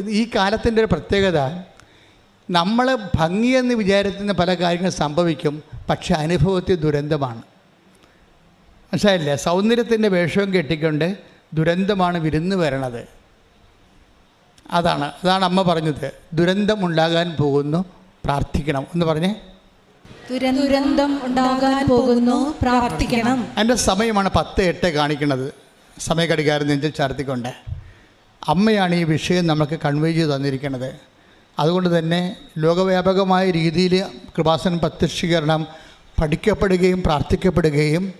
ഈ കാലത്തിന്റെ ഒരു പ്രത്യേകത നമ്മൾ ഭംഗിയെന്ന് വിചാരിക്കുന്ന പല കാര്യങ്ങളും സംഭവിക്കും പക്ഷെ അനുഭവത്തിൽ ദുരന്തമാണ്. മനസ്സിലായില്ലേ? സൗന്ദര്യത്തിന്റെ വേഷവും കെട്ടിക്കൊണ്ട് ദുരന്തമാണ് വിരുന്ന് വരണത്. അതാണ് അതാണ് അമ്മ പറഞ്ഞത്. ദുരന്തം ഉണ്ടാകാൻ പോകുന്നു പ്രാർത്ഥിക്കണം. എന്ന് പറഞ്ഞേ. ദുരന്തം ഉണ്ടാകാൻ പോകുന്നു പ്രാർത്ഥിക്കണം. എന്റെ സമയമാണ് പത്ത് എട്ട് കാണിക്കുന്നത്. സമയഘടികാരം നെഞ്ചിൽ ചാർത്തിക്കൊണ്ട്. അമ്മയാണ് ഈ വിഷയം നമുക്ക് കൺവേ ചെയ്ത് തന്നിരിക്കുന്നത്. അതുകൊണ്ട് തന്നെ ലോകവ്യാപകമായ രീതിയിൽ കൃപാസന പ്രത്യക്ഷീകരണം പഠിക്കപ്പെടുകയും പ്രാർത്ഥിക്കപ്പെടുകയും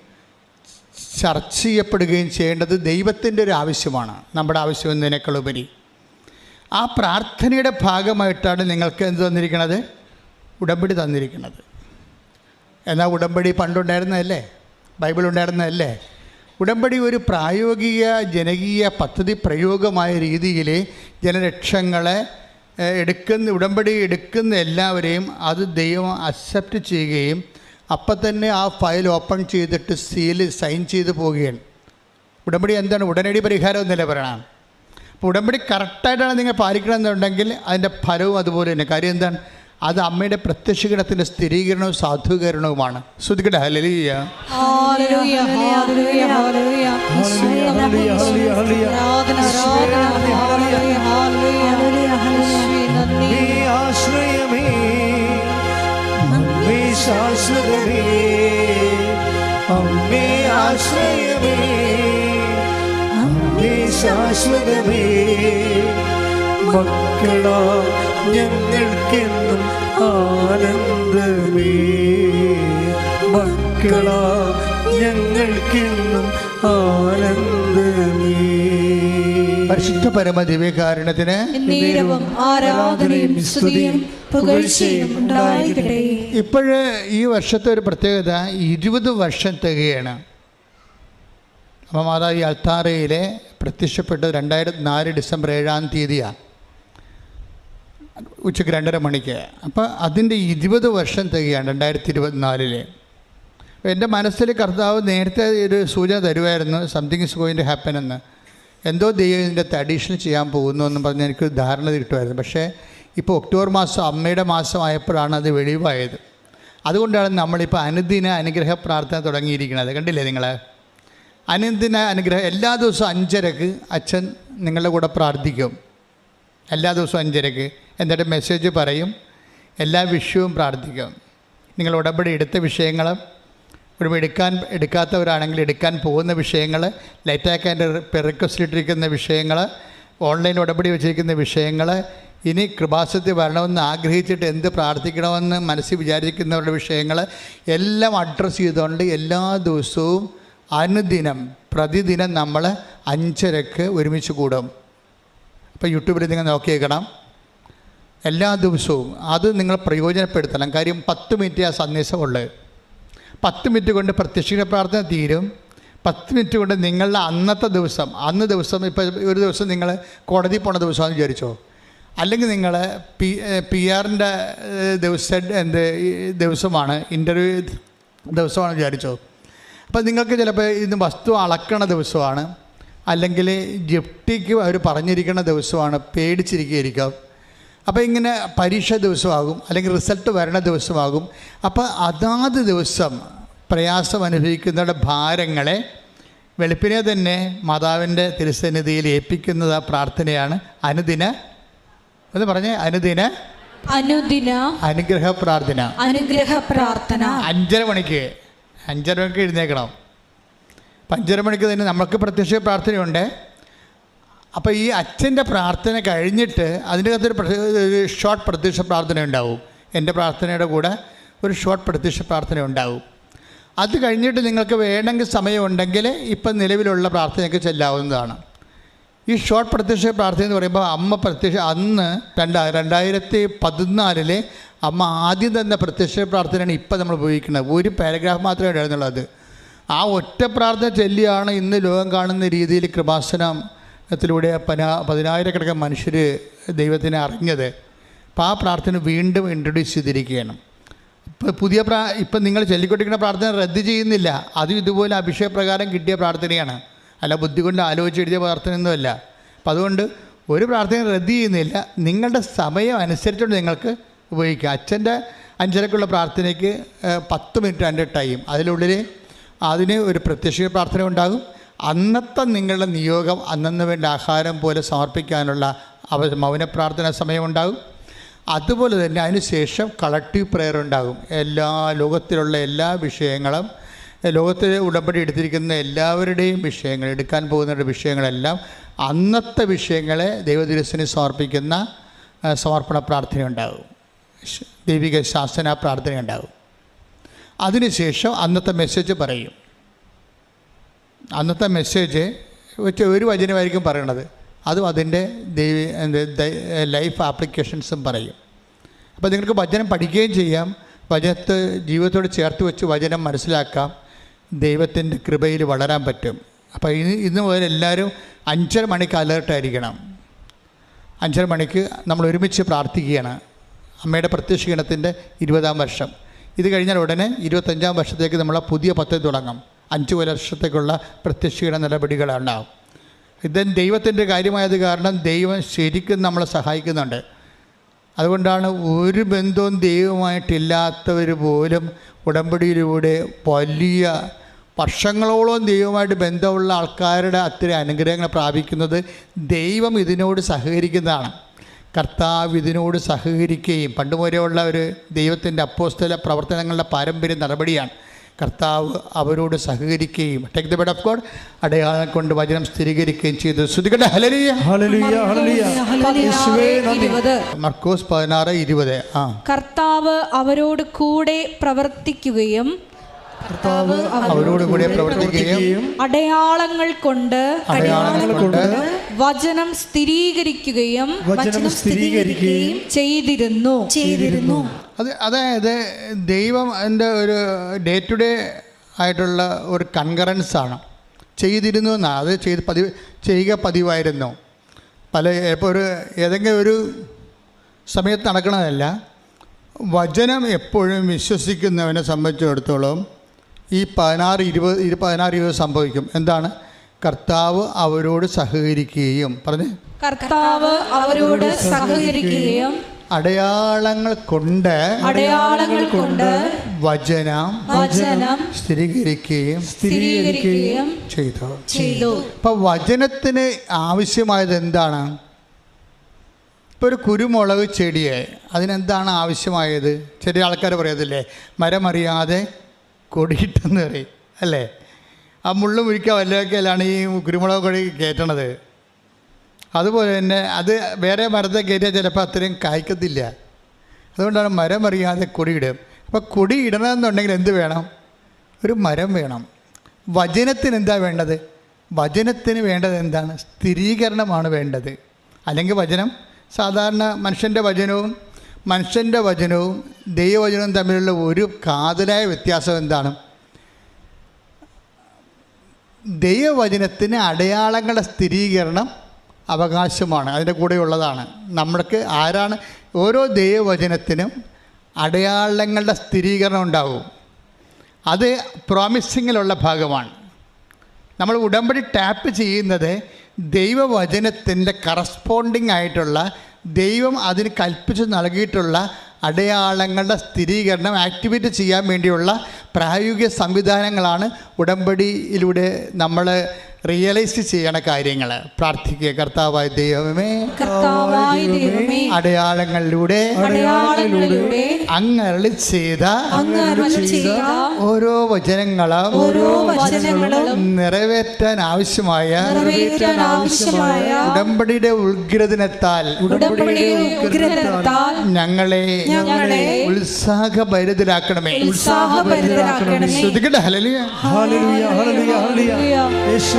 ചർച്ച ചെയ്യപ്പെടുകയും ചെയ്യേണ്ടത് ദൈവത്തിന്റെ ഒരു ആവശ്യമാണ് നമ്മുടെ ആവശ്യം എന്നതിനേക്കാളുപരി. ആ പ്രാർത്ഥനയുടെ ഭാഗമായിട്ടാണ് നിങ്ങൾക്ക് എന്ത് തന്നിരിക്കുന്നത്? ഉടമ്പടി തന്നിരിക്കുന്നത്. എന്നാൽ ഉടമ്പടി പണ്ടുണ്ടായിരുന്നതല്ലേ? ബൈബിൾ ഉണ്ടായിരുന്നതല്ലേ ഉടമ്പടി ഒരു പ്രായോഗിക ജനകീയ പദ്ധതി പ്രയോഗമായ രീതിയിൽ ജനലക്ഷങ്ങളെ എടുക്കുന്ന ഉടമ്പടി എടുക്കുന്ന എല്ലാവരെയും അത് ദൈവം അക്സെപ്റ്റ് ചെയ്യുകയും അപ്പം തന്നെ ആ ഫയൽ ഓപ്പൺ ചെയ്തിട്ട് സീൽ സൈൻ ചെയ്ത് പോവുകയാണ്. ഉടമ്പടി എന്താണ്? ഉടനടി പരിഹാരം എന്നല്ല പറയണം. അപ്പോൾ ഉടമ്പടി കറക്റ്റായിട്ടാണ് നിങ്ങൾ പാലിക്കണമെന്നുണ്ടെങ്കിൽ അതിന്റെ ഫലവും അതുപോലെ തന്നെ. കാര്യം എന്താണ്? അത് അമ്മയുടെ പ്രത്യക്ഷീകരണത്തിന്റെ സ്ഥിരീകരണവും സാധൂകരണവുമാണ്. ഹലലിയ നീ ആശ്രയമേ. ശാശ്വതമേ. അമ്മേ ആശ്രയമേ. അമ്മേ ശാശ്വതമേ. മക്കളാ ഞങ്ങൾക്കെന്നും ആനന്ദമേ. മക്കളാ ഞങ്ങൾക്കെന്നും ആനന്ദമേ. പരിശുദ്ധ പരമ ദിവ്യകാരണത്തിന് ആരാധനയും സ്തുതിയും പുകഴ്ചയും ഇപ്പോഴ് ഈ വർഷത്തെ ഒരു പ്രത്യേകത ഇരുപത് വർഷം തികയാണ്. അപ്പോൾ മാതാവ് ഈ അൾത്താറയിലെ പ്രത്യക്ഷപ്പെട്ടത് രണ്ടായിരത്തി നാല് ഡിസംബർ ഏഴാം തീയതിയാണ്. ഉച്ചയ്ക്ക് രണ്ടര മണിക്ക്. അപ്പോൾ അതിന്റെ ഇരുപത് വർഷം തികയാണ് രണ്ടായിരത്തി ഇരുപത്തിനാലിൽ എന്റെ മനസ്സിൽ കർത്താവ് നേരത്തെ ഒരു സൂചന തരുമായിരുന്നു something is going to happen എന്ന്. എന്തോ ദൈവം ഇതിന്റെ അഡീഷണൽ ചെയ്യാൻ പോകുന്നു എന്ന് പറഞ്ഞ് എനിക്കൊരു ധാരണ കിട്ടുമായിരുന്നു. പക്ഷേ ഇപ്പോൾ ഒക്ടോബർ മാസം അമ്മയുടെ മാസമായപ്പോഴാണ് അത് വെളിവായത്. അതുകൊണ്ടാണ് നമ്മളിപ്പോൾ അനുദിന അനുഗ്രഹ പ്രാർത്ഥന തുടങ്ങിയിരിക്കുന്നത്. കണ്ടില്ലേ നിങ്ങൾ അനുദിന അനുഗ്രഹം എല്ലാ ദിവസവും അഞ്ചരക്ക് അച്ഛൻ നിങ്ങളുടെ കൂടെ പ്രാർത്ഥിക്കും. എല്ലാ ദിവസവും അഞ്ചരക്ക് എന്നിട്ട് മെസ്സേജ് പറയും. എല്ലാ വിഷയവും പ്രാർത്ഥിക്കും. നിങ്ങൾ ഉടമ്പടി എടുത്ത വിഷയങ്ങൾ ഒരു എടുക്കാൻ എടുക്കാത്തവരാണെങ്കിൽ എടുക്കാൻ പോകുന്ന വിഷയങ്ങൾ ലൈറ്റാക്കാന്റെ റിക്വസ്റ്റ് ഇട്ടിരിക്കുന്ന വിഷയങ്ങൾ ഓൺലൈൻ ഉടമ്പടി വെച്ചിരിക്കുന്ന വിഷയങ്ങൾ ഇനി കൃപാസത്തിൽ വരണമെന്ന് ആഗ്രഹിച്ചിട്ട് എന്ത് പ്രാർത്ഥിക്കണമെന്ന് മനസ്സിൽ വിചാരിക്കുന്നവരുടെ വിഷയങ്ങൾ എല്ലാം അഡ്രസ്സ് ചെയ്തുകൊണ്ട് എല്ലാ ദിവസവും അനുദിനം പ്രതിദിനം നമ്മൾ അഞ്ചരക്ക് ഒരുമിച്ച് കൂടും. അപ്പോൾ യൂട്യൂബിൽ നിങ്ങൾ നോക്കിയേക്കണം. എല്ലാ ദിവസവും അത് നിങ്ങൾ പ്രയോജനപ്പെടുത്തണം. കാര്യം പത്ത് മിനിറ്റ് ആ സന്ദേശമുള്ളത് പത്ത് മിനിറ്റ് കൊണ്ട് പ്രത്യക്ഷീണ പ്രാർത്ഥന തീരും. പത്ത് മിനിറ്റ് കൊണ്ട് നിങ്ങളുടെ അന്നത്തെ ദിവസം അന്ന് ദിവസം ഇപ്പോൾ ഒരു ദിവസം നിങ്ങൾ കോടതി പോണ ദിവസമാണെന്ന് വിചാരിച്ചോ? അല്ലെങ്കിൽ നിങ്ങൾ പി പി ആറിന്റെ ദിവസം എന്ത് ദിവസമാണ് ഇന്റർവ്യൂ ദിവസമാണെന്ന് വിചാരിച്ചോ? അപ്പോൾ നിങ്ങൾക്ക് ചിലപ്പോൾ ഇന്ന് വസ്തു അളക്കണ ദിവസമാണ്. അല്ലെങ്കിൽ ജപ്തിക്ക് അവർ പറഞ്ഞിരിക്കുന്ന ദിവസമാണ് പേടിച്ചിരിക്കുകയായിരിക്കാം. അപ്പോൾ ഇങ്ങനെ പരീക്ഷ ദിവസമാകും അല്ലെങ്കിൽ റിസൾട്ട് വരണ ദിവസമാകും. അപ്പോൾ അതാത് ദിവസം പ്രയാസം അനുഭവിക്കുന്നവരുടെ ഭാരങ്ങളെ വെളുപ്പിനെ തന്നെ മാതാവിന്റെ തിരുസന്നിധിയിൽ ഏൽപ്പിക്കുന്നത് ആ പ്രാർത്ഥനയാണ്. അനുദിന എന്ന് പറഞ്ഞേ അനുദിന അനുദിന അനുഗ്രഹ പ്രാർത്ഥന. അനുഗ്രഹ പ്രാർത്ഥന. അഞ്ചര മണിക്ക് അഞ്ചര മണിക്ക് എഴുന്നേക്കണം അപ്പം അഞ്ചര മണിക്ക് തന്നെ നമുക്ക് പ്രത്യക്ഷ പ്രാർത്ഥനയുണ്ട്. അപ്പോൾ ഈ അച്ഛന്റെ പ്രാർത്ഥന കഴിഞ്ഞിട്ട് അതിന്റെ അകത്തൊരു ഷോർട്ട് പ്രത്യക്ഷ പ്രാർത്ഥന ഉണ്ടാവും. എന്റെ പ്രാർത്ഥനയുടെ കൂടെ ഒരു ഷോർട്ട് പ്രത്യക്ഷ പ്രാർത്ഥന ഉണ്ടാവും. അത് കഴിഞ്ഞിട്ട് നിങ്ങൾക്ക് വേണമെങ്കിൽ സമയമുണ്ടെങ്കിൽ ഇപ്പം നിലവിലുള്ള പ്രാർത്ഥനയ്ക്ക് ചെല്ലാവുന്നതാണ്. ഈ ഷോർട്ട് പ്രത്യക്ഷ പ്രാർത്ഥന എന്ന് പറയുമ്പോൾ അമ്മ പ്രത്യക്ഷ അന്ന് രണ്ടാ രണ്ടായിരത്തി പതിനാലിലെ അമ്മ ആദ്യം തന്ന പ്രത്യക്ഷ പ്രാർത്ഥനയാണ് ഇപ്പം നമ്മൾ ഉപയോഗിക്കുന്നത്. ഒരു പാരഗ്രാഫ് മാത്രമേ ഉണ്ടായിരുന്നുള്ളൂ അത്. ആ ഒറ്റ പ്രാർത്ഥന ചൊല്ലിയാണ് ഇന്ന് ലോകം കാണുന്ന രീതിയിൽ കൃപാസനത്തിലൂടെ പന പതിനായിരക്കണക്കിന് മനുഷ്യർ ദൈവത്തിനെ അറിഞ്ഞത്. അപ്പോൾ ആ പ്രാർത്ഥന വീണ്ടും ഇൻട്രൊഡ്യൂസ് ചെയ്തിരിക്കുകയാണ്. ഇപ്പോൾ പുതിയ പ്രാ ഇപ്പം നിങ്ങൾ ചൊല്ലിക്കൊണ്ടിരിക്കുന്ന പ്രാർത്ഥന റദ്ദ് ചെയ്യുന്നില്ല. അതും ഇതുപോലെ അഭിഷേകപ്രകാരം കിട്ടിയ പ്രാർത്ഥനയാണ്. അല്ല ബുദ്ധി കൊണ്ട് ആലോചിച്ച് എഴുതിയ പ്രാർത്ഥനയൊന്നുമല്ല. അപ്പം അതുകൊണ്ട് ഒരു പ്രാർത്ഥന റദ്ദ് ചെയ്യുന്നില്ല. നിങ്ങളുടെ സമയം അനുസരിച്ചുകൊണ്ട് നിങ്ങൾക്ക് ഉപയോഗിക്കാം. അച്ഛന്റെ അഞ്ചരക്കുള്ള പ്രാർത്ഥനയ്ക്ക് പത്ത് മിനിറ്റ് എന്റെ ടൈം. അതിനുള്ളിൽ അതിന് ഒരു പ്രത്യക്ഷ പ്രാർത്ഥന ഉണ്ടാകും. അന്നത്തെ നിങ്ങളുടെ നിയോഗം അന്നന്ന് വേണ്ട ആഹാരം പോലെ സമർപ്പിക്കാനുള്ള അവ മൗന പ്രാർത്ഥന സമയമുണ്ടാകും അതുപോലെ തന്നെ അതിനുശേഷം കളക്റ്റീവ് പ്രെയർ ഉണ്ടാകും. എല്ലാ ലോകത്തിലുള്ള എല്ലാ വിഷയങ്ങളും ലോകത്തിൽ ഉടമ്പടി എടുത്തിരിക്കുന്ന എല്ലാവരുടെയും വിഷയങ്ങൾ എടുക്കാൻ പോകുന്ന വിഷയങ്ങളെല്ലാം അന്നത്തെ വിഷയങ്ങളെ ദൈവദിവസന് സമർപ്പിക്കുന്ന സമർപ്പണ പ്രാർത്ഥന ഉണ്ടാകും. ദൈവിക ശാസന പ്രാർത്ഥന ഉണ്ടാകും. അതിനുശേഷം അന്നത്തെ മെസ്സേജ് പറയും. അന്നത്തെ മെസ്സേജ് വെച്ച് ഒരു വചനമായിരിക്കും പറയണത്. അതും അതിന്റെ ദൈവ ലൈഫ് ആപ്ലിക്കേഷൻസും പറയും. അപ്പോൾ നിങ്ങൾക്ക് വചനം പഠിക്കുകയും ചെയ്യാം. വചനത്തെ ജീവിതത്തോട് ചേർത്ത് വെച്ച് വചനം മനസ്സിലാക്കാം. ദൈവത്തിന്റെ കൃപയിൽ വളരാൻ പറ്റും. അപ്പോൾ ഇന്ന് ഇന്ന് മുതൽ എല്ലാവരും അഞ്ചര മണിക്ക് അലേർട്ടായിരിക്കണം അഞ്ചര മണിക്ക് നമ്മൾ ഒരുമിച്ച് പ്രാർത്ഥിക്കുകയാണ്. അമ്മയുടെ പ്രത്യക്ഷീണത്തിന്റെ ഇരുപതാം വർഷം. ഇത് കഴിഞ്ഞാൽ ഉടനെ ഇരുപത്തഞ്ചാം വർഷത്തേക്ക് നമ്മൾ പുതിയ പദ്ധതി തുടങ്ങും. അഞ്ച് വർഷത്തേക്കുള്ള പ്രത്യക്ഷീണ നടപടികളുണ്ടാവും ഇതൻ ദൈവത്തിന്റെ കാര്യമായത് കാരണം ദൈവം ശരിക്കും നമ്മളെ സഹായിക്കുന്നുണ്ട്. അതുകൊണ്ടാണ് ഒരു ബന്ധവും ദൈവമായിട്ടില്ലാത്തവർ പോലും ഉടമ്പടിയിലൂടെ വലിയ വർഷങ്ങളോളം ദൈവമായിട്ട് ബന്ധമുള്ള ആൾക്കാരുടെ അത്ര അനുഗ്രഹങ്ങൾ പ്രാപിക്കുന്നത് ദൈവം ഇതിനോട് സഹകരിക്കുന്നതാണ്. കർത്താവ് ഇതിനോട് സഹകരിക്കുകയും പണ്ട് മുതലെയുള്ള ഒരു ദൈവത്തിന്റെ അപ്പോസ്തല പ്രവർത്തനങ്ങളുടെ പാരമ്പര്യ നടപടിയാണ്. കർത്താവ് അവരോട് സഹകരിക്കുകയും take the bed of God അടയാളം കൊണ്ട് വചനം സ്ഥിരീകരിക്കുകയും ചെയ്തു. ശ്രുതികട്ടെ മർക്കോസ് പതിനാറ് ഇരുപത്. ആ. കർത്താവ് അവരോട് കൂടെ പ്രവർത്തിക്കുകയും കർത്താവ് അവരോട് കൂടെ പ്രവർത്തിക്കുകയും അടയാളങ്ങൾ കൊണ്ട് അടയാളങ്ങൾ കൊണ്ട് വചനം സ്ഥിരീകരിക്കുകയും വചനം സ്ഥിരീകരിക്കുകയും ചെയ്തിരുന്നു. ചെയ്തിരുന്നു. അത് അതായത് ദൈവം എന്റെ ഒരു ഡേ ടു ഡേ ആയിട്ടുള്ള ഒരു കൺകറൻസ് ആണ് ചെയ്തിരുന്നു എന്നാണ് അത് ചെയ്ത് പതിവ് ചെയ്യുക പതിവായിരുന്നു. പല ഇപ്പോൾ ഒരു ഏതെങ്കിലും ഒരു സമയത്ത് നടക്കണതല്ല. വചനം എപ്പോഴും വിശ്വസിക്കുന്നവനെ സംബന്ധിച്ചിടത്തോളം ഈ പതിനാറ് ഇരുപത് ഇരു പതിനാറ് ഇരുപത് സംഭവിക്കും. എന്താണ്? കർത്താവ് അവരോട് സഹകരിക്കുകയും പറഞ്ഞേ? കർത്താവ് അവരോട് സഹകരിക്കുകയും അടയാളങ്ങൾ കൊണ്ട് അടയാളങ്ങൾ കൊണ്ട് വചനം വചനം സ്ഥിരീകരിക്കുകയും സ്ഥിരീകരിക്കുകയും ചെയ്തു. ചെയ്തു. അപ്പൊ വചനത്തിന് ആവശ്യമായത് എന്താണ്? ഇപ്പോൾ ഒരു കുരുമുളക് ചെടിയെ അതിനെന്താണ് ആവശ്യമായത്? ചെറിയ ആൾക്കാർ പറയത്തില്ലേ മരമറിയാതെ കൊടിയിട്ടെന്ന് പറയും അല്ലേ? ആ മുള്ളു മുഴിക്കുക വല്ലതൊക്കെയല്ലാണ് ഈ കുരുമുളക് കൊടി കയറ്റണത്. അതുപോലെ തന്നെ അത് വേറെ മരത്തെ കയറ്റിയാൽ ചിലപ്പോൾ അത്രയും കായ്ക്കത്തില്ല. അതുകൊണ്ടാണ് മരം അറിയാതെ കൊടിയിടും അപ്പോൾ കൊടി ഇടണമെന്നുണ്ടെങ്കിൽ എന്ത് വേണം? ഒരു മരം വേണം. വചനത്തിന് എന്താ വേണ്ടത്? വചനത്തിന് വേണ്ടത് എന്താണ്? സ്ഥിരീകരണമാണ് വേണ്ടത്. അല്ലെങ്കിൽ വചനം സാധാരണ മനുഷ്യന്റെ വചനവും മനുഷ്യന്റെ വചനവും ദൈവവചനവും തമ്മിലുള്ള ഒരു കാതലായ വ്യത്യാസം എന്താണ്? ദൈവവചനത്തിന് അടയാളങ്ങളുടെ സ്ഥിരീകരണം അവകാശമാണ്. അതിന്റെ കൂടെയുള്ളതാണ്. നമ്മൾക്ക് ആരാണ് ഓരോ ദൈവവചനത്തിനും അടയാളങ്ങളുടെ സ്ഥിരീകരണം ഉണ്ടാവും. അത് പ്രോമിസിങ്ങിലുള്ള ഭാഗമാണ്. നമ്മൾ ഉടമ്പടി ടാപ്പ് ചെയ്യുന്നത് ദൈവവചനത്തിന്റെ കറസ്പോണ്ടിങ് ആയിട്ടുള്ള ദൈവം അതിന് കൽപ്പിച്ച് നൽകിയിട്ടുള്ള അടയാളങ്ങളുടെ സ്ഥിരീകരണം ആക്ടിവേറ്റ് ചെയ്യാൻ വേണ്ടിയുള്ള പ്രായോഗിക സംവിധാനങ്ങളാണ് ഉടമ്പടിയിലൂടെ നമ്മൾ റിയലൈസ് ചെയ്യണ കാര്യങ്ങൾ പ്രാർത്ഥിക്കുക കർത്താവായ ദൈവമേ കർത്താവായ ദൈവമേ അടയാളങ്ങളിലൂടെ അങ്ങരളി ചെയ്ത അങ്ങ് ചെയ്ത ഓരോ വചനങ്ങളും ഓരോ വചനങ്ങളും നിറവേറ്റാൻ ആവശ്യമായ നിറവേറ്റാൻ ആവശ്യമായ ഉടമ്പടിയുടെ ഉദ്ഗ്രഥനത്താൽ ഞങ്ങളെ ഉത്സാഹഭരിതരാക്കണമേ. ഉത്സാഹഭരിതരാക്കണമേ. ശ്രദ്ധിക്കട്ടെ ഹലലിയ ഹല്ലേലൂയ ഹല്ലേലൂയ.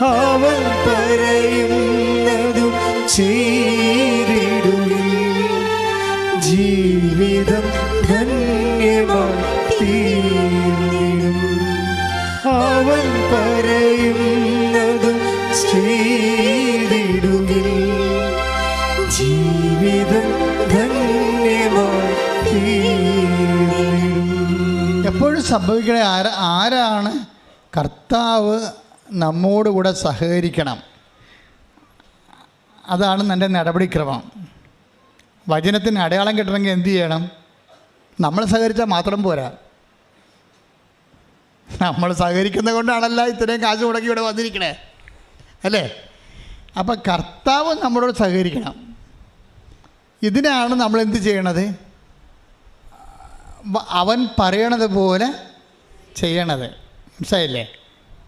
അവൻ പറയുന്നതും ചെയ്തിടുവിൻ. ജീവിതം ധന്യമായി തീർന്നിടും അവൻ പറയുന്നതും ചെയ്തിടുകിൽ ജീവിതം എപ്പോഴും സംഭവിക്കണേ ആരാ ആരാണ് കർത്താവ് നമ്മോട് കൂടെ സഹകരിക്കണം. അതാണ് എന്റെ നടപടിക്രമം. വചനത്തിന് അടയാളം കിട്ടണമെങ്കിൽ എന്തു ചെയ്യണം? നമ്മൾ സഹകരിച്ചാൽ മാത്രം പോരാ. നമ്മൾ സഹകരിക്കുന്നത് കൊണ്ടാണല്ല ഇത്രയും കാശ് മുടക്കി ഇവിടെ വന്നിരിക്കണേ. അല്ലേ? അപ്പം കർത്താവ് നമ്മളോട് സഹകരിക്കണം. ഇതിനാണ് നമ്മൾ എന്ത് ചെയ്യണത്? അവൻ പറയണത് പോലെ ചെയ്യണത്. മനസ്സിലായില്ലേ?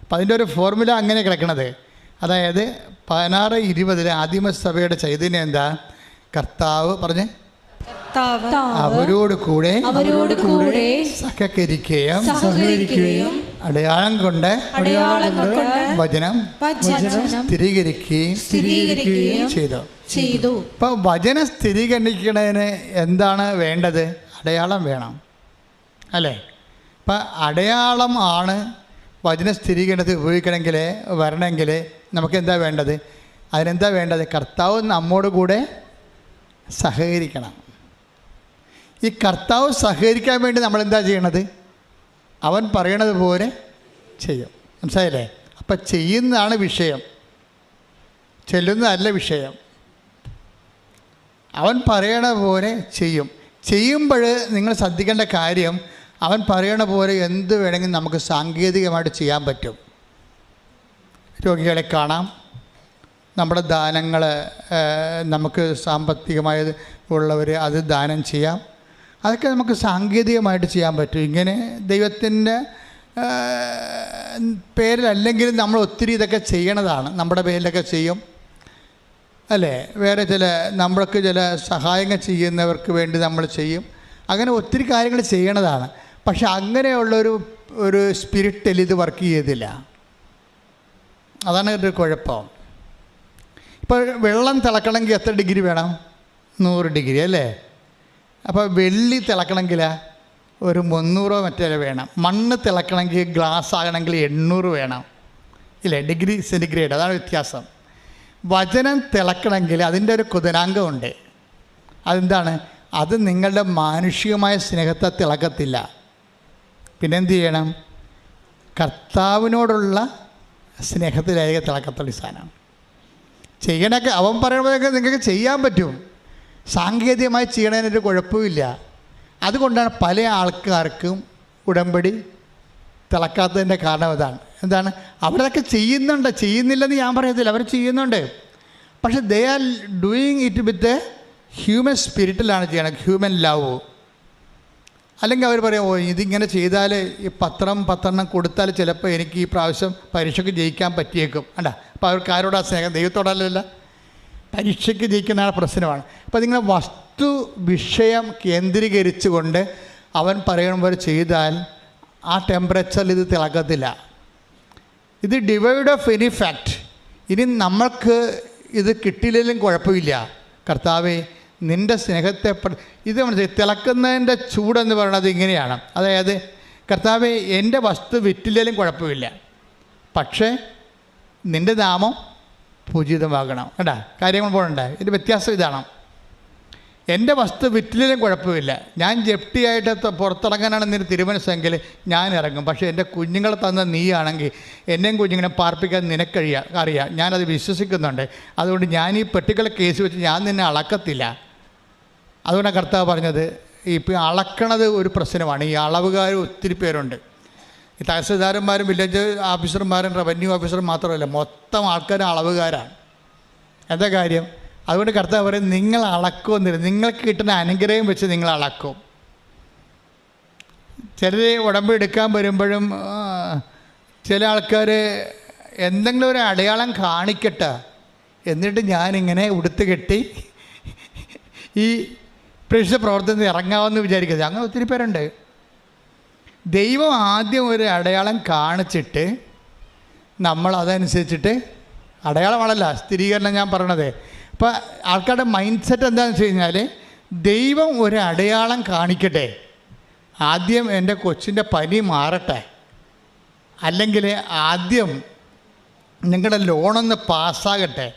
അപ്പം അതിന്റെ ഒരു ഫോർമുല അങ്ങനെ കിടക്കണത്. അതായത് പതിനാറ് ഇരുപതിലെ ആദിമസഭയുടെ ചൈതന്യം എന്താ? കർത്താവ് പറഞ്ഞ്. അവരോട് കൂടെ അവരോട് കൂടെ സഹകരിക്കുകയും സഹകരിക്കുകയും അടയാളം കൊണ്ട് അടയാളം വചനം സ്ഥിരീകരിക്കുകയും സ്ഥിരീകരിക്കുകയും ചെയ്തു. ചെയ്തു. ഇപ്പൊ വചനം സ്ഥിരീകരിക്കുന്നതിന് എന്താണ് വേണ്ടത്? അടയാളം വേണം. അല്ലേ? ഇപ്പൊ അടയാളം ആണ് വചന സ്ഥിരീകരണത്തിൽ ഉപയോഗിക്കണമെങ്കിൽ വരണമെങ്കിൽ നമുക്ക് എന്താ വേണ്ടത്? അതിനെന്താ വേണ്ടത്? കർത്താവ് നമ്മോട് കൂടെ സഹകരിക്കണം. ഈ കർത്താവ് സഹകരിക്കാൻ വേണ്ടി നമ്മൾ എന്താ ചെയ്യണത്? അവൻ പറയണത് പോലെ ചെയ്യും. മനസ്സിലായില്ലേ? അപ്പം ചെയ്യുന്നതാണ് വിഷയം. ചെല്ലുന്നതല്ല വിഷയം. അവൻ പറയണ പോലെ ചെയ്യും. ചെയ്യുമ്പോൾ നിങ്ങൾ ശ്രദ്ധിക്കേണ്ട കാര്യം അവൻ പറയണ പോലെ എന്ത് വേണമെങ്കിലും നമുക്ക് സാങ്കേതികമായിട്ട് ചെയ്യാൻ പറ്റും. രോഗികളെ കാണാം. നമ്മുടെ ദാനങ്ങൾ നമുക്ക് സാമ്പത്തികമായ ഉള്ളവർ അത് ദാനം ചെയ്യാം. അതൊക്കെ നമുക്ക് സാങ്കേതികമായിട്ട് ചെയ്യാൻ പറ്റും. ഇങ്ങനെ ദൈവത്തിന്റെ പേരിലല്ലെങ്കിലും നമ്മൾ ഒത്തിരി ഇതൊക്കെ ചെയ്യണതാണ്. നമ്മുടെ പേരിലൊക്കെ ചെയ്യും. അല്ലേ? വേറെ ചില നമ്മൾക്ക് ചില സഹായങ്ങൾ ചെയ്യുന്നവർക്ക് വേണ്ടി നമ്മൾ ചെയ്യും. അങ്ങനെ ഒത്തിരി കാര്യങ്ങൾ ചെയ്യണതാണ്. പക്ഷെ അങ്ങനെയുള്ളൊരു ഒരു സ്പിരിറ്റിൽ ഇത് വർക്ക് ചെയ്തില്ല. അതാണ് ഒരു കുഴപ്പം. ഇപ്പോൾ വെള്ളം തിളക്കണമെങ്കിൽ എത്ര ഡിഗ്രി വേണം? നൂറ് ഡിഗ്രി അല്ലേ? അപ്പോൾ വെള്ളി തിളക്കണമെങ്കിൽ ഒരു മുന്നൂറോ മറ്റേ വേണം. മണ്ണ് തിളക്കണമെങ്കിൽ ഗ്ലാസ് ആകണമെങ്കിൽ എണ്ണൂറ് വേണം. ഇല്ലേ? ഡിഗ്രി സെന്റിഗ്രേഡ് അതാണ് വ്യത്യാസം. വചനം തിളക്കണമെങ്കിൽ അതിന്റെ ഒരു കുതിരാങ്കമുണ്ട് അതെന്താണ്? അത് നിങ്ങളുടെ മാനുഷികമായ സ്നേഹത്തെ തിളക്കത്തില്ല. പിന്നെന്ത് ചെയ്യണം? കർത്താവിനോടുള്ള സ്നേഹത്തിലായിരിക്കും തിളക്കത്തുള്ള സാധനമാണ് ചെയ്യണൊക്കെ അവൻ പറയുമ്പോഴൊക്കെ നിങ്ങൾക്ക് ചെയ്യാൻ പറ്റും. സാങ്കേതികമായി ചെയ്യണതിനൊരു കുഴപ്പമില്ല. അതുകൊണ്ടാണ് പല ആൾക്കാർക്കും ഉടമ്പടി തിളക്കാത്തതിന്റെ കാരണം ഇതാണ് എന്താണ്? അവരതൊക്കെ ചെയ്യുന്നുണ്ട്. ചെയ്യുന്നില്ലെന്ന് ഞാൻ പറയത്തില്ല. അവർ ചെയ്യുന്നുണ്ട്. പക്ഷെ they are doing it with human സ്പിരിറ്റിലാണ് ചെയ്യണം ഹ്യൂമൻ ലവ് അല്ലെങ്കിൽ അവർ പറയും ഓ ഇതിങ്ങനെ ചെയ്താൽ ഈ പത്രം പത്തെണ്ണം കൊടുത്താൽ ചിലപ്പോൾ എനിക്ക് ഈ പ്രാവശ്യം പരീക്ഷയ്ക്ക് ജയിക്കാൻ പറ്റിയേക്കും. അല്ല അപ്പോൾ അവർക്ക് ആരോടാ സ്നേഹം? ദൈവത്തോടല്ലല്ല. പരീക്ഷയ്ക്ക് ജയിക്കുന്ന പ്രശ്നമാണ്. അപ്പോൾ നിങ്ങൾ വസ്തു വിഷയം കേന്ദ്രീകരിച്ചുകൊണ്ട് അവൻ പറയണ പോലെ ചെയ്താൽ ആ ടെമ്പറേച്ചറിൽ ഇത് തിളക്കത്തില്ല. ഇത് ഡിവൈഡ് ഓഫ് എനി ഫാക്റ്റ് ഇനി നമ്മൾക്ക് ഇത് കിട്ടിയില്ലെങ്കിലും കുഴപ്പമില്ല. കർത്താവെ നിന്റെ സ്നേഹത്തെ ഇത് മനസ്സിലായി തിളക്കുന്നതിന്റെ ചൂടെന്ന് പറയുന്നത് ഇങ്ങനെയാണ്. അതായത് കർത്താവ് എന്റെ വസ്തു വിറ്റില്ലെങ്കിലും കുഴപ്പമില്ല. പക്ഷേ നിന്റെ നാമം പൂജിതമാകണം. കേട്ടാ കാര്യങ്ങൾ പോകണ്ട ഇതിന്റെ വ്യത്യാസം ഇതാണ്. എന്റെ വസ്തു വിറ്റില്ലേലും കുഴപ്പമില്ല. ഞാൻ ജപ്തിയായിട്ട് പുറത്തിറങ്ങാനാണ് നിന്റെ തിരുമനസ്സെങ്കിൽ ഞാൻ ഇറങ്ങും. പക്ഷേ എന്റെ കുഞ്ഞുങ്ങളെ തന്ന നീയാണെങ്കിൽ എന്നെയും കുഞ്ഞുങ്ങളെ പാർപ്പിക്കാൻ നിനക്കഴിയാ അറിയാം. ഞാനത് വിശ്വസിക്കുന്നുണ്ട്. അതുകൊണ്ട് ഞാൻ ഈ പെട്ടികളെ കേസ് വെച്ച് ഞാൻ നിന്നെ അളക്കത്തില്ല. അതുകൊണ്ടാണ് കർത്താവ് പറഞ്ഞത് ഇപ്പോൾ അളക്കണത് ഒരു പ്രശ്നമാണ്. ഈ അളവുകാർ ഒത്തിരി പേരുണ്ട്. ഈ തഹസിൽദാരന്മാരും വില്ലേജ് ഓഫീസർമാരും റവന്യൂ ഓഫീസറും മാത്രമല്ല മൊത്തം ആൾക്കാരും അളവുകാരാണ്. എന്താ കാര്യം? അതുകൊണ്ട് കർത്താവ് പറയും നിങ്ങൾ അളക്കുമെന്നില്ല. നിങ്ങൾക്ക് കിട്ടുന്ന അനുഗ്രഹം വെച്ച് നിങ്ങൾ അളക്കും. ചിലർ ഉടമ്പ് എടുക്കാൻ വരുമ്പോഴും ചില ആൾക്കാർ എന്തെങ്കിലും ഒരു അടയാളം കാണിക്കട്ടെ എന്നിട്ട് ഞാനിങ്ങനെ ഉടുത്ത് കെട്ടി ഈ പ്രേക്ഷിത പ്രവർത്തനത്തിൽ ഇറങ്ങാമെന്ന് വിചാരിക്കുന്നത് അങ്ങനെ ഒത്തിരി പേരുണ്ട്. ദൈവം ആദ്യം ഒരു അടയാളം കാണിച്ചിട്ട് നമ്മൾ അതനുസരിച്ചിട്ട് അടയാളമാണല്ല സ്ഥിരീകരണം ഞാൻ പറയണത്. അപ്പോൾ ആൾക്കാരുടെ മൈൻഡ് സെറ്റ് എന്താണെന്ന് വെച്ച് കഴിഞ്ഞാൽ ദൈവം ഒരു അടയാളം കാണിക്കട്ടെ. ആദ്യം എന്റെ കൊച്ചിന്റെ പനി മാറട്ടെ. അല്ലെങ്കിൽ ആദ്യം നിങ്ങളുടെ ലോണൊന്ന് പാസ്സാകട്ടെ.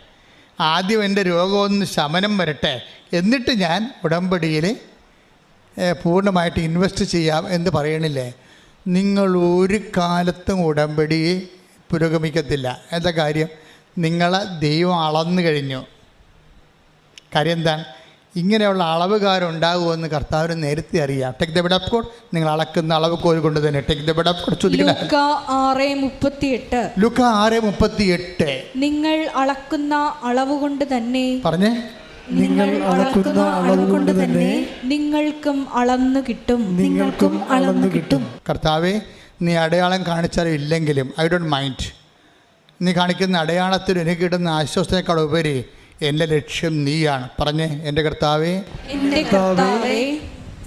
ആദ്യം എന്റെ രോഗമൊന്ന് ശമനം വരട്ടെ. എന്നിട്ട് ഞാൻ ഉടമ്പടിയിൽ പൂർണമായിട്ട് ഇൻവെസ്റ്റ് ചെയ്യാം എന്ന് പറയണില്ലേ? നിങ്ങൾ ഒരു കാലത്തും ഉടമ്പടി പുരോഗമിക്കത്തില്ല. എന്താ കാര്യം? നിങ്ങളെ ദൈവം അളന്നു കഴിഞ്ഞു. കാര്യം എന്താണ്? ഇങ്ങനെയുള്ള അളവുകാരുണ്ടാകുമെന്ന് കർത്താവിന് നേരത്തെ അറിയാം. Take the bed of God നിങ്ങൾ അളക്കുന്ന അളവ് കോൽ കൊണ്ട് തന്നെ take the bed of God ചോദിക്കണം ലൂക്ക ആറ് മുപ്പത്തിയെട്ട്. ലുക്ക ആറ് മുപ്പത്തി എട്ട് നിങ്ങൾ അളക്കുന്ന അളവ് കൊണ്ട് തന്നെ പറഞ്ഞേ. നിങ്ങൾ അളക്കുന്ന അളവ് കൊണ്ട് തന്നെ നിങ്ങൾക്കും അളന്നു കിട്ടും. നിങ്ങൾക്കും അളന്നു കിട്ടും. കർത്താവേ നീ അടയാളം കാണിച്ചാലും ഇല്ലെങ്കിലും ഐ ഡോണ്ട് മൈൻഡ് നീ കാണിക്കുന്ന അടയാളത്തിൽ എനിക്ക് കിട്ടുന്ന ആശ്വാസത്തിനേക്കാൾ ഉപരി എന്റെ ലക്ഷ്യം നീയാണ്. പറഞ്ഞേ എന്റെ കർത്താവേ. കർത്താവേ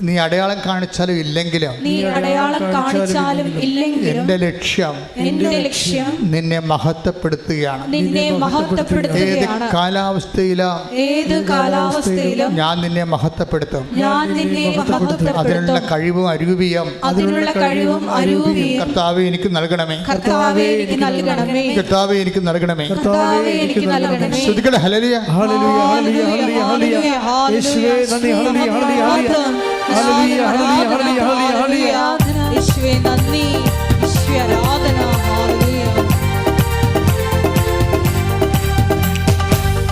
നീ അടയാളം കാണിച്ചാലും ഇല്ലെങ്കിലും നീ അടയാളം കാണിച്ചാലും ഇല്ലെങ്കിലും എന്റെ ലക്ഷ്യം എന്റെ ലക്ഷ്യം നിന്നെ മഹത്വപ്പെടുത്തുകയാണ്. നിന്നെ ഏത് കാലാവസ്ഥയിലും ഏത് കാലാവസ്ഥയിലും ഞാൻ നിന്നെ മഹത്വപ്പെടുത്തും. ഞാൻ നിന്നെ മഹത്വപ്പെടുത്തും. അതിനുള്ള കഴിവും അരൂപിയും അതിനുള്ള കഴിവും അരൂപിയും കർത്താവെ എനിക്ക് നൽകണമേ. കർത്താവേ എനിക്ക് നൽകണമേ. കർത്താവെ എനിക്ക് നൽകണമേ. കർത്താവേ എനിക്ക് നൽകണമേ. ശ്രുതികളെ ഹലലിയ ഹല്ലേലൂയ. ഹല്ലേലൂയ ഹല്ലേലൂയ ഹല്ലേലൂയ യേശുവേ നന്ദി ഹല്ലേലൂയ ഹല്ലേലൂയ. ഹല്ലേലൂയ ഹല്ലേലൂയ ഹല്ലേലൂയ ഹല്ലേലൂയ. യേശുവേ നന്ദി. യേശുവേ ആരാധന. ഹല്ലേലൂയ.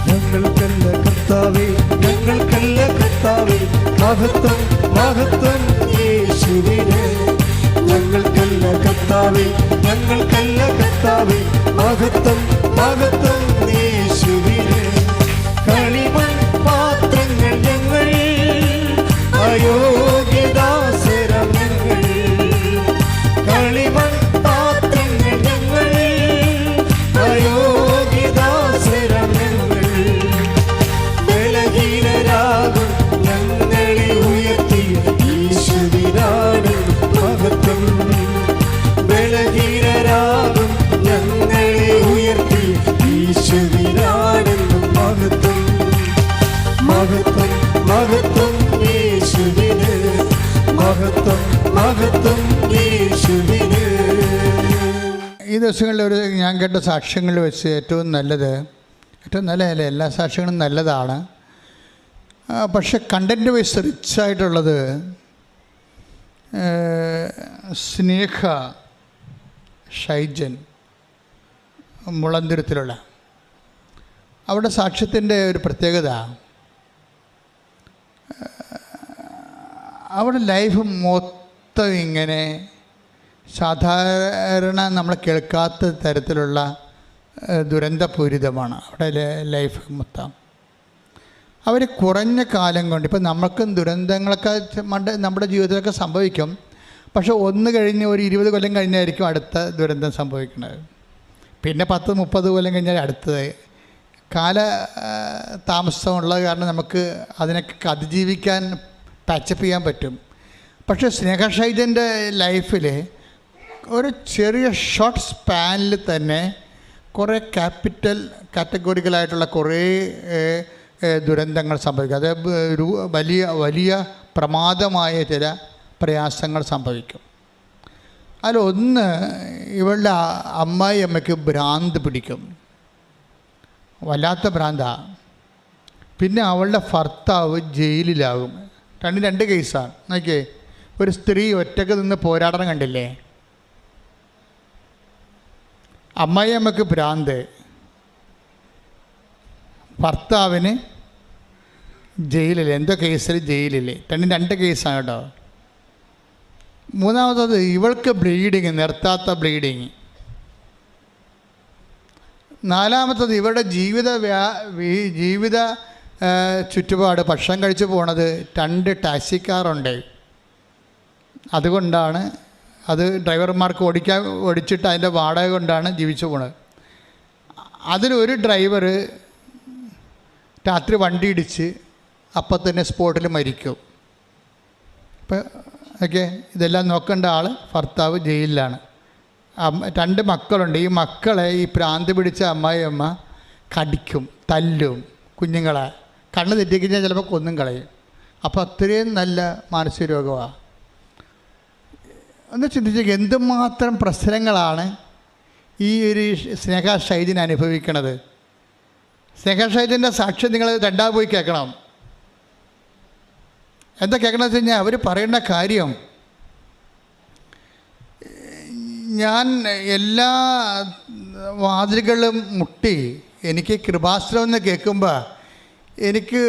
ഞങ്ങൾക്കല്ല കർത്താവേ ഞങ്ങൾക്കല്ല കർത്താവേ മഹത്വം മഹത്വം യേശുവിന്. ഞങ്ങൾക്കല്ല കർത്താവേ ഞങ്ങൾക്കല്ല കർത്താവേ മഹത്വം മഹത്വം യേശുവിന്. കളിമൺ യോ കേട്ട സാക്ഷ്യങ്ങൾ വെച്ച് ഏറ്റവും നല്ലത് ഏറ്റവും നല്ലതല്ല എല്ലാ സാക്ഷ്യങ്ങളും നല്ലതാണ്. പക്ഷെ കണ്ടന്റ് വൈസ് റിച്ചായിട്ടുള്ളത് സ്നേഹ ഷൈജൻ മുളന്തുരത്തിലുള്ള. അവിടെ സാക്ഷ്യത്തിന്റെ ഒരു പ്രത്യേകത അവിടെ ലൈഫ് മൊത്തം ഇങ്ങനെ സാധാരണ നമ്മൾ കേൾക്കാത്ത തരത്തിലുള്ള ദുരന്തപൂരിതമാണ് അവിടെ ലൈഫ് മൊത്തം. അവർ കുറഞ്ഞ കാലം കൊണ്ട് ഇപ്പം നമുക്കും ദുരന്തങ്ങളൊക്കെ നമ്മുടെ ജീവിതത്തിലൊക്കെ സംഭവിക്കും. പക്ഷെ ഒന്ന് കഴിഞ്ഞ് ഒരു ഇരുപത് കൊല്ലം കഴിഞ്ഞായിരിക്കും അടുത്ത ദുരന്തം സംഭവിക്കുന്നത്. പിന്നെ പത്ത് മുപ്പത് കൊല്ലം കഴിഞ്ഞാൽ അടുത്തത്. കാല താമസമുള്ളത് കാരണം നമുക്ക് അതിനൊക്കെ അതിജീവിക്കാൻ പാച്ചപ്പ് ചെയ്യാൻ പറ്റും. പക്ഷേ സ്നേഹഷൈജന്റെ ലൈഫിൽ ഒരു ചെറിയ ഷോർട്ട് സ്പാനിൽ തന്നെ കുറേ ക്യാപിറ്റൽ കാറ്റഗോറിക്കലായിട്ടുള്ള കുറേ ദുരന്തങ്ങൾ സംഭവിക്കും. അത് വലിയ വലിയ പ്രമാദമായ ചില പ്രയാസങ്ങൾ സംഭവിക്കും. അതിലൊന്ന് ഇവളുടെ അമ്മായി അമ്മയ്ക്ക് ഭ്രാന്ത് പിടിക്കും. വല്ലാത്ത ഭ്രാന്താ. പിന്നെ അവളുടെ ഭർത്താവ് ജയിലിലാകും. രണ്ട് രണ്ട് കേസാണ് നോക്കിയേ. ഒരു സ്ത്രീ ഒറ്റയ്ക്ക് നിന്ന് പോരാടണം കണ്ടില്ലേ? അമ്മായി അമ്മയ്ക്ക് ഭ്രാന്ത്. ഭർത്താവിന് ജയിലിൽ എന്തോ കേസിൽ ജയിലിൽ രണ്ടും രണ്ട് കേസാണ് കേട്ടോ. മൂന്നാമത്തത് ഇവൾക്ക് ബ്ലീഡിങ് നിർത്താത്ത ബ്ലീഡിങ് നാലാമത്തത് ഇവരുടെ ജീവിത വ്യാ ജീവിത ചുറ്റുപാട് ഭക്ഷണം കഴിച്ചു പോണത് രണ്ട് ടാക്സിക്കാറുണ്ട് അതുകൊണ്ടാണ് അത് ഡ്രൈവർമാർക്ക് ഓടിക്കാൻ ഓടിച്ചിട്ട് അതിന്റെ വാടക കൊണ്ടാണ് ജീവിച്ചു പോണത്. അതിലൊരു ഡ്രൈവർ രാത്രി വണ്ടി ഇടിച്ച് അപ്പം തന്നെ സ്പോട്ടിൽ മരിക്കും. ഇപ്പം ഓക്കെ ഇതെല്ലാം നോക്കേണ്ട ആൾ ഭർത്താവ് ജയിലിലാണ്. രണ്ട് മക്കളുണ്ട്. ഈ മക്കളെ ഈ പ്രാന്ത് പിടിച്ച അമ്മായി അമ്മ കടിക്കും തല്ലും കുഞ്ഞുങ്ങളെ. കണ്ണ് തെറ്റിക്കഴിഞ്ഞാൽ ചിലപ്പോൾ കൊന്നും കളയും. അപ്പോൾ അത്രയും നല്ല മാനസിക രോഗമാണ് ഒന്ന് ചിന്തിച്ചേക്ക് എന്തുമാത്രം പ്രശ്നങ്ങളാണ് ഈ ഒരു സ്നേഹ ഷൈജിന് അനുഭവിക്കണത്? സ്നേഹ ഷൈജിന്റെ സാക്ഷ്യം നിങ്ങൾ രണ്ടാ പോയി കേൾക്കണം. എന്താ കേൾക്കണമെന്ന് വെച്ച് കഴിഞ്ഞാൽ അവർ പറയുന്ന കാര്യം ഞാൻ എല്ലാ വാതിലുകളും മുട്ടി എനിക്ക് കൃപാശ്രമെന്ന് കേൾക്കുമ്പോൾ എനിക്ക്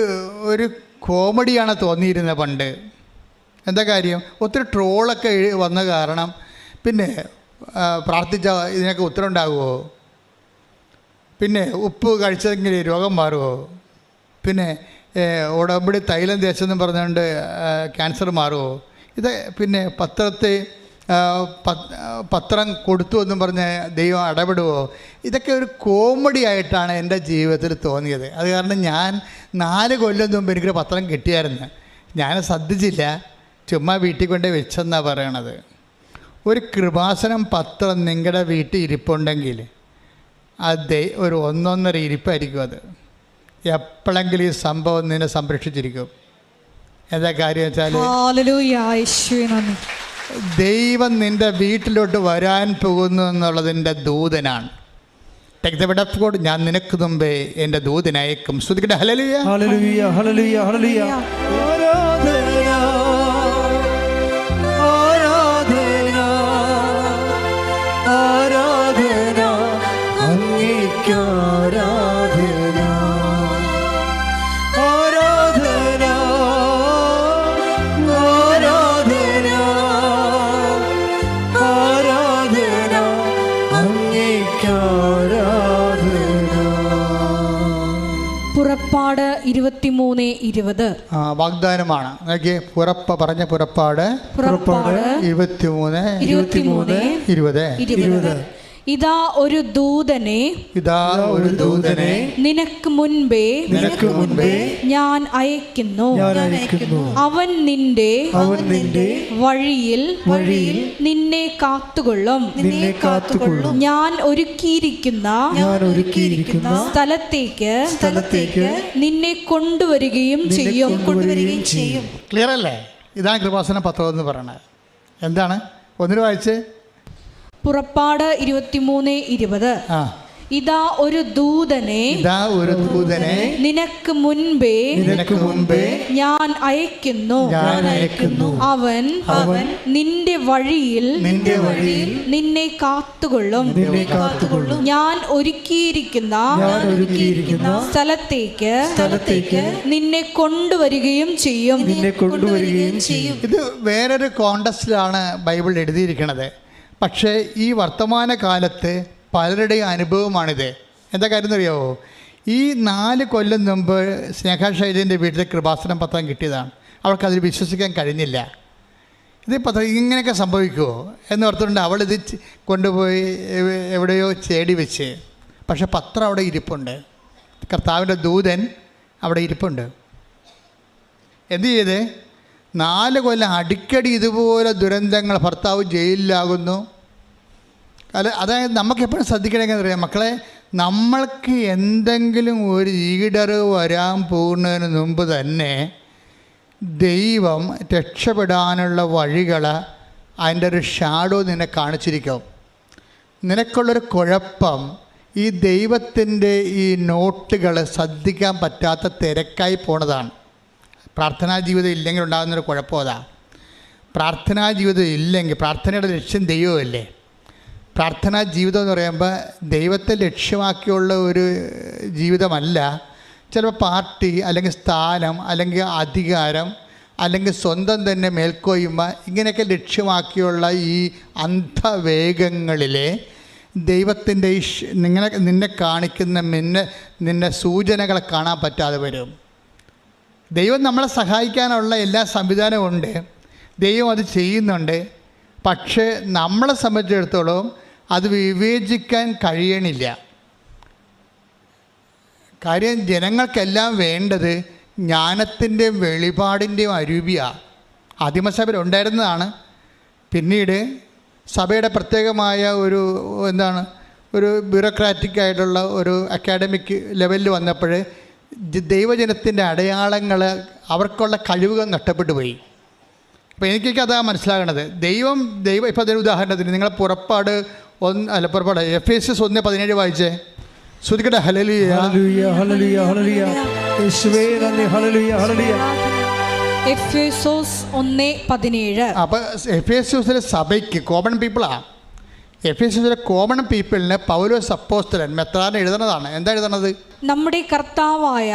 ഒരു കോമഡിയാണ് തോന്നിയിരുന്നത് പണ്ട്. എന്താ കാര്യം? ഒത്തിരി ട്രോളൊക്കെ വന്ന കാരണം പിന്നെ പ്രാർത്ഥിച്ച ഇതിനൊക്കെ ഉത്തരം ഉണ്ടാകുമോ പിന്നെ ഉപ്പ് കഴിച്ചതെങ്കിൽ രോഗം മാറുമോ പിന്നെ ഉടമ്പടി തൈലം തേച്ചെന്നും പറഞ്ഞുകൊണ്ട് ക്യാൻസർ മാറുമോ ഇത് പിന്നെ പത്രത്തെ പത്രം കൊടുത്തു എന്നും പറഞ്ഞ് ദൈവം ഇടപെടുമോ ഇതൊക്കെ ഒരു കോമഡി ആയിട്ടാണ് എന്റെ ജീവിതത്തിൽ തോന്നിയത്. അത് കാരണം ഞാൻ നാല് കൊല്ലം മുമ്പ് എനിക്കൊരു പത്രം കിട്ടിയായിരുന്നു. ഞാൻ ശ്രദ്ധിച്ചില്ല. ചുമ്മാ വീട്ടിൽ കൊണ്ട് വെച്ചെന്നാണ് പറയണത്. ഒരു കൃപാസനം പത്രം നിങ്ങളുടെ വീട്ടിൽ ഇരിപ്പുണ്ടെങ്കിൽ അത് ഒരു ഒന്നൊന്നര ഇരിപ്പായിരിക്കും അത്. എപ്പോഴെങ്കിലും ഈ സംഭവം നിന്നെ സംരക്ഷിച്ചിരിക്കും. എന്താ കാര്യം വെച്ചാൽ ഹാലലൂയ ദൈവം നിന്റെ വീട്ടിലോട്ട് വരാൻ പോകുന്നു എന്നുള്ളതിന്റെ ദൂതനാണ്. Take the word of God ഞാൻ നിനക്ക് മുമ്പേ എന്റെ ദൂതനയക്കും. ശ്രുതിക്കട്ടെ ഹലലിയ ഹല്ലേലൂയ ഹല്ലേലൂയ ഹല്ലേലൂയ. വാഗ്ദാനമാണ്. നോക്കിയേ പുറപ്പ പറഞ്ഞ പുറപ്പാട് പുറപ്പാട് ഇരുപത്തിമൂന്ന് ഇരുപത്തിമൂന്ന് ഇരുപത്. ഇരുപത്. ഇതാ ഒരു ദൂതനെ ഇതാ ഒരു ദൂതനെ നിനക്ക് മുൻപേ നിനക്ക് മുൻപേ ഞാൻ അയക്കുന്നു. ഞാൻ അയക്കുന്നു. അവൻ നിന്റെ അവൻ നിന്റെ വഴിയിൽ വഴിയിൽ നിന്നെ കാത്തുകൊള്ളും. നിന്നെ കാത്തുകൊള്ളും. ഞാൻ ഒരുക്കിയിരിക്കുന്ന ഞാൻ ഒരുക്കിയിരിക്കുന്ന സ്ഥലത്തേക്ക് സ്ഥലത്തേക്ക് നിന്നെ കൊണ്ടുവരികയും ചെയ്യും. കൊണ്ടുവരികയും ചെയ്യും. ക്ലിയർ അല്ലേ ഇതാണ് കൃപാസന പത്രം എന്ന് പറയുന്നത്. എന്താണ്? ഒന്നിനു വായിച്ച്. പുറപ്പാട് ഇരുപത്തിമൂന്ന് ഇരുപത്. ഇതാ ഒരു ദൂതനെ ഇതാ ഒരു ദൂതനെ നിനക്ക് മുൻപേ നിനക്ക് മുൻപേ ഞാൻ അയക്കുന്നു. ഞാൻ അയക്കുന്നു. അവൻ അവൻ നിന്റെ വഴിയിൽ നിന്റെ വഴിയിൽ നിന്നെ കാത്തുകൊള്ളും. നിന്നെ കാത്തുകൊള്ളും. ഞാൻ ഒരുക്കിയിരിക്കുന്ന ഞാൻ ഒരുക്കിയിരിക്കുന്ന സ്ഥലത്തേക്ക് സ്ഥലത്തേക്ക് നിന്നെ കൊണ്ടുവരികയും ചെയ്യും. നിന്നെ കൊണ്ടുവരികയും ചെയ്യും. ഇത് വേറൊരു കോണ്ടസ്റ്റിലാണ് ബൈബിൾ എഴുതിയിരിക്കുന്നത് പക്ഷേ ഈ വർത്തമാന കാലത്ത് പലരുടെയും അനുഭവമാണിത്. എന്താ കാര്യം എന്നറിയാവോ ഈ നാല് കൊല്ലം മുമ്പ് സ്നേഹ ശൈലിന്റെ വീട്ടിൽ കൃപാസനം പത്രം കിട്ടിയതാണ്. അവൾക്കതിൽ വിശ്വസിക്കാൻ കഴിഞ്ഞില്ല. ഇത് പത്രം ഇങ്ങനെയൊക്കെ സംഭവിക്കുമോ എന്ന് ഓർത്തുകൊണ്ട് അവളിത് കൊണ്ടുപോയി എവിടെയോ ചേടി വെച്ച്. പക്ഷെ പത്രം അവിടെ ഇരിപ്പുണ്ട്. കർത്താവിന്റെ ദൂതൻ അവിടെ ഇരിപ്പുണ്ട്. എന്ത് ചെയ്ത്? നാല് കൊല്ലം അടിക്കടി ഇതുപോലെ ദുരന്തങ്ങൾ ഭർത്താവ് ജയിലിലാകുന്നു. അല്ല അതായത് നമുക്കെപ്പോഴും ശ്രദ്ധിക്കണമെങ്കിൽ അറിയാം മക്കളെ നമ്മൾക്ക് എന്തെങ്കിലും ഒരു ഈടറിവ് വരാൻ പോകുന്നതിന് മുമ്പ് തന്നെ ദൈവം രക്ഷപ്പെടാനുള്ള വഴികൾ അതിന്റെ ഒരു ഷാഡോ നിന്നെ കാണിച്ചിരിക്കും. നിനക്കുള്ളൊരു കുഴപ്പം ഈ ദൈവത്തിന്റെ ഈ നോട്ടുകൾ ശ്രദ്ധിക്കാൻ പറ്റാത്ത തിരക്കായി പോണതാണ്. പ്രാർത്ഥനാ ജീവിതം ഇല്ലെങ്കിൽ ഉണ്ടാകുന്നൊരു കുഴപ്പം അതാ. പ്രാർത്ഥനാ ജീവിതം ഇല്ലെങ്കിൽ പ്രാർത്ഥനയുടെ ലക്ഷ്യം ദൈവമല്ലേ പ്രാർത്ഥനാ ജീവിതം എന്ന് പറയുമ്പോൾ ദൈവത്തെ ലക്ഷ്യമാക്കിയുള്ള ഒരു ജീവിതമല്ല. ചിലപ്പോൾ പാർട്ടി അല്ലെങ്കിൽ സ്ഥാനം അല്ലെങ്കിൽ അധികാരം അല്ലെങ്കിൽ സ്വന്തം തന്നെ മേൽക്കോയ്മ ഇങ്ങനെയൊക്കെ ലക്ഷ്യമാക്കിയുള്ള ഈ അന്ധവേഗങ്ങളിലെ ദൈവത്തിന്റെ ഈ നിങ്ങളെ നിന്നെ കാണിക്കുന്ന നിന്നെ നിന്നെ സൂചനകളെ കാണാൻ പറ്റാതെ വരും. ദൈവം നമ്മളെ സഹായിക്കാനുള്ള എല്ലാ സംവിധാനവും ഉണ്ട്. ദൈവം അത് ചെയ്യുന്നുണ്ട്. പക്ഷേ നമ്മളെ സംബന്ധിച്ചിടത്തോളം അത് വിവേചിക്കാൻ കഴിയണില്ല. കാര്യം ജനങ്ങൾക്കെല്ലാം വേണ്ടത് ജ്ഞാനത്തിന്റെയും വെളിപാടിന്റെയും അരൂപിയാണ് ആദിമസഭയിൽ ഉണ്ടായിരുന്നതാണ്. പിന്നീട് സഭയുടെ പ്രത്യേകമായ ഒരു എന്താണ് ഒരു ബ്യൂറോക്രാറ്റിക് ആയിട്ടുള്ള ഒരു അക്കാഡമിക് ലെവലിൽ വന്നപ്പോൾ ദൈവജനത്തിന്റെ അടയാളങ്ങൾ അവർക്കുള്ള കഴിവുകൾ നഷ്ടപ്പെട്ടു പോയി. അപ്പോൾ എനിക്കൊക്കെ അതാ മനസ്സിലാകണത്. ദൈവം ദൈവം ഇപ്പോൾ അതിന് ഉദാഹരണത്തിന് നിങ്ങൾ പുറപ്പാട് ഒന്ന് അല്ല പുറപ്പാട് എഫ് എസ് എസ് ഒന്ന് പതിനേഴ് വായിച്ചേ. ശ്രുതിക്കട്ടെ ഹലലിയ ഹല്ലേലൂയ ഹല്ലേലൂയ ഹല്ലേലൂയ. യേശുവേ നന്ദി എഫേസോസ് ഒന്ന് പതിനേഴ്. അപ്പോൾ സഭയ്ക്ക് കോമൺ പീപ്പിളാണ് എഫ് എസ് എസിലെ കോമൺ പീപ്പിളിന് പൗലോസ് അപ്പോസ്തലൻ മെത്രാൻ എഴുതണതാണ് എന്താ എഴുതണത് നമ്മുടെ കർത്താവായ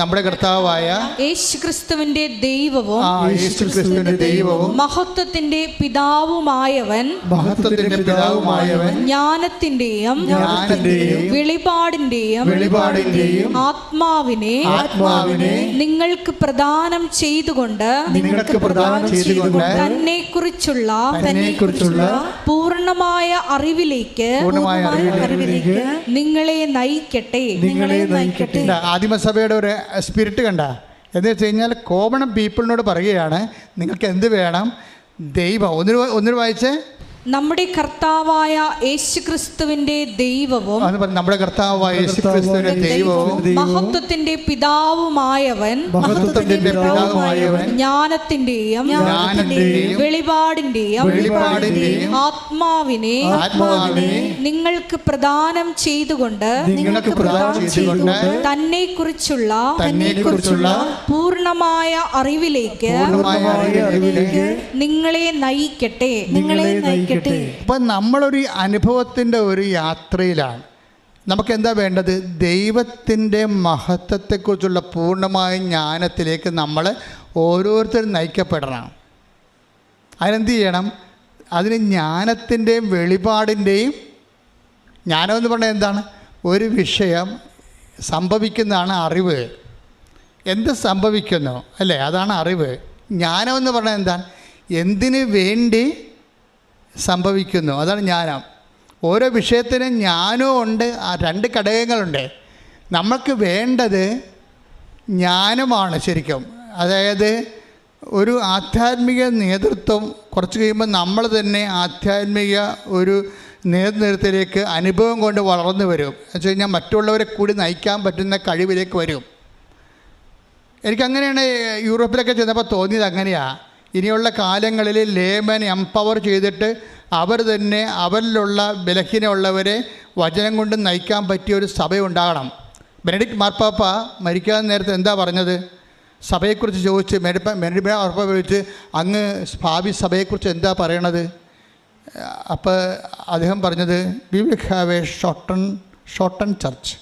നമ്മുടെ കർത്താവായ യേശുക്രിസ്തുവിന്റെ ദൈവവും ആ യേശു ക്രിസ്തുവിന്റെ ദൈവവും മഹത്വത്തിന്റെ പിതാവുമായവൻ മഹത്വത്തിന്റെ പിതാവുമായവൻ ജ്ഞാനത്തിന്റെയും ജ്ഞാനത്തിന്റെയും വെളിപാടിന്റെയും വെളിപാടിന്റെയും ആത്മാവിനെ ആത്മാവിനെ നിങ്ങൾക്ക് പ്രദാനം ചെയ്തുകൊണ്ട് നിങ്ങൾക്ക് പ്രദാനം ചെയ്തുകൊണ്ട് തന്നെ കുറിച്ചുള്ള തന്നെക്കുറിച്ചുള്ള പൂർണമായ അറിവിലേക്ക് പൂർണമായ അറിവിലേക്ക് നിങ്ങളെ നയിക്കട്ടെ. നിങ്ങളെ നയിക്കട്ടെ. ആദിമസഭയുടെ ഒരു സ്പിരിറ്റ് കണ്ട. എന്ന് വെച്ച് കഴിഞ്ഞാൽ കോമൺ പീപ്പിളിനോട് പറയുകയാണ് നിങ്ങൾക്ക് എന്ത് വേണം? ദൈവം. ഒന്നിനു ഒന്നിനു വായിച്ചേ? നമ്മുടെ കർത്താവായ യേശുക്രിസ്തുവിന്റെ ദൈവവും നമ്മുടെ കർത്താവായ യേശു ക്രിസ്തുവിന്റെ ദൈവവും മഹത്വത്തിന്റെ പിതാവുമായവൻ മഹത്വത്തിന്റെ പിതാവുമായവൻ ജ്ഞാനത്തിന്റെയും ജ്ഞാനത്തിന്റെയും വെളിപാടിന്റെയും വെളിപാടിന്റെയും ആത്മാവിനെ ആത്മാവിനെ നിങ്ങൾക്ക് പ്രദാനം ചെയ്തുകൊണ്ട് നിങ്ങൾക്ക് പ്രദാനം ചെയ്തുകൊണ്ട് തന്നെ കുറിച്ചുള്ള തന്നെക്കുറിച്ചുള്ള പൂർണമായ അറിവിലേക്ക് പൂർണമായ അറിവിലേക്ക് നിങ്ങളെ നയിക്കട്ടെ. നിങ്ങളെ നയിക്കട്ടെ. അപ്പം നമ്മളൊരു അനുഭവത്തിന്റെ ഒരു യാത്രയിലാണ്. നമുക്ക് എന്താ വേണ്ടത്? ദൈവത്തിന്റെ മഹത്വത്തെക്കുറിച്ചുള്ള പൂർണമായ ജ്ഞാനത്തിലേക്ക് നമ്മൾ ഓരോരുത്തരും നയിക്കപ്പെടണം. അതിനെന്ത് ചെയ്യണം? അതിന് ജ്ഞാനത്തിന്റെയും വെളിപാടിന്റെയും ജ്ഞാനം എന്ന് പറഞ്ഞാൽ എന്താണ്? ഒരു വിഷയം സംഭവിക്കുന്നതാണ് അറിവ്. എന്ത് സംഭവിക്കുന്നു? അല്ലേ? അതാണ് അറിവ്. ജ്ഞാനം എന്ന് പറഞ്ഞാൽ എന്താണ്? എന്തിനു വേണ്ടി സംഭവിക്കുന്നു. അതാണ് ജ്ഞാനം. ഓരോ വിഷയത്തിനും ജ്ഞാനവും ഉണ്ട്. ആ രണ്ട് ഘടകങ്ങളുണ്ട്. നമുക്ക് വേണ്ടത് ജ്ഞാനമാണ് ശരിക്കും. അതായത് ഒരു ആധ്യാത്മിക നേതൃത്വം കുറച്ച് കഴിയുമ്പോൾ നമ്മൾ തന്നെ ആധ്യാത്മിക ഒരു നേതൃത്വത്തിലേക്ക് അനുഭവം കൊണ്ട് വളർന്നു വരും. എന്ന് വെച്ച് കഴിഞ്ഞാൽ മറ്റുള്ളവരെ കൂടി നയിക്കാൻ പറ്റുന്ന കഴിവിലേക്ക് വരും. എനിക്കങ്ങനെയാണ് യൂറോപ്പിലൊക്കെ ചെന്നപ്പോൾ തോന്നിയത് അങ്ങനെയാണ് ഇനിയുള്ള കാലങ്ങളിൽ ലേമൻ എംപവർ ചെയ്തിട്ട് അവർ തന്നെ അവരിലുള്ള ബലഹീനമുള്ളവരെ വചനം കൊണ്ട് നയിക്കാൻ പറ്റിയ ഒരു സഭ ഉണ്ടാകണം ബെനഡിക്ട് മാർപ്പാപ്പ മരിക്കാൻ നേരത്തെ എന്താ പറഞ്ഞത്? സഭയെക്കുറിച്ച് ചോദിച്ച് മെഡിപ്പ മെഡിപ്പ മാർപ്പാപ്പ ചോദിച്ച് അങ്ങ് ഭാവി സഭയെക്കുറിച്ച് എന്താ പറയണത്? അപ്പോൾ അദ്ദേഹം പറഞ്ഞത് we will have a shorten shorten church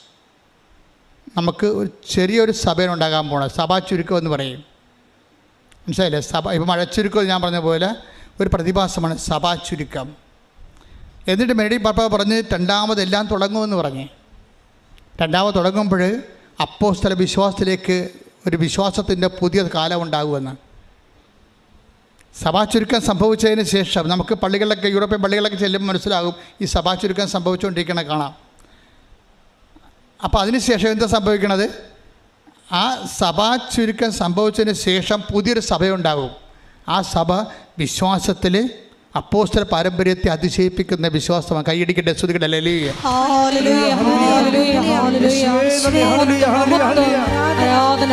നമുക്ക് ഒരു ചെറിയൊരു സഭയുണ്ടാകാൻ പോകണം സഭാ ചുരുക്കം എന്ന് പറയും. മനസ്സിലായില്ലേ? സഭ ഇപ്പോൾ മഴച്ചുരുക്കം ഞാൻ പറഞ്ഞ പോലെ ഒരു പ്രതിഭാസമാണ് സഭാ ചുരുക്കം. എന്നിട്ട് മേടി പാപ്പ പറഞ്ഞ് രണ്ടാമതെല്ലാം തുടങ്ങുമെന്ന് പറഞ്ഞ്. രണ്ടാമത് തുടങ്ങുമ്പോൾ അപ്പോ സ്ഥല വിശ്വാസത്തിലേക്ക് ഒരു വിശ്വാസത്തിന്റെ പുതിയ കാലം ഉണ്ടാകുമെന്ന്. സഭാ ചുരുക്കം സംഭവിച്ചതിന് ശേഷം നമുക്ക് പള്ളികളിലൊക്കെ യൂറോപ്യൻ പള്ളികളിലൊക്കെ ചെല്ലുമ്പോൾ മനസ്സിലാകും ഈ സഭാ ചുരുക്കം സംഭവിച്ചുകൊണ്ടിരിക്കണ കാണാം. അപ്പോൾ അതിനുശേഷം എന്താ സംഭവിക്കണത്? ആ സഭാ ചുരുക്കം സംഭവിച്ചതിന് ശേഷം പുതിയൊരു സഭയുണ്ടാകും. ആ സഭ വിശ്വാസത്തിൽ അപ്പോസ്റ്റർ പാരമ്പര്യത്തെ അതിശയിപ്പിക്കുന്ന വിശ്വാസമാണ്. കൈയടിക്കട്ടെ ശ്രുതിക്കട്ടെ ലലിയ. ആരാധന ആരാധന.